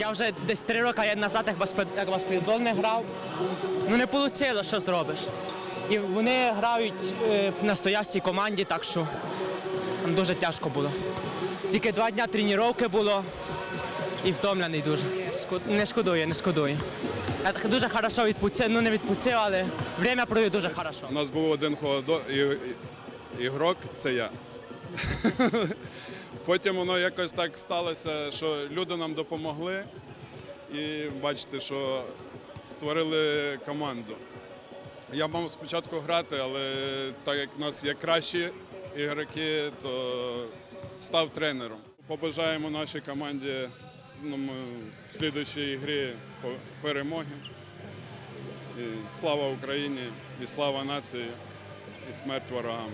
Я вже десь три роки назад як баскетбол не грав. Ну не вийшло, що зробиш. І вони грають е, в настоящій команді, так що там дуже тяжко було. Тільки два дні тренування було і втомлений дуже. Не шкодую, не шкодую. Я дуже хорошо відпочив, ну не відпочив, але время провів дуже хорошо. У нас був один холодо... і... і- ігрок, це я. Потім воно якось так сталося, що люди нам допомогли і бачите, що створили команду. Я мав спочатку грати, але так як в нас є кращі ігроки, то став тренером. Побажаємо нашій команді ну, в слідчій грі перемоги. І слава Україні, і слава нації, і смерть ворогам.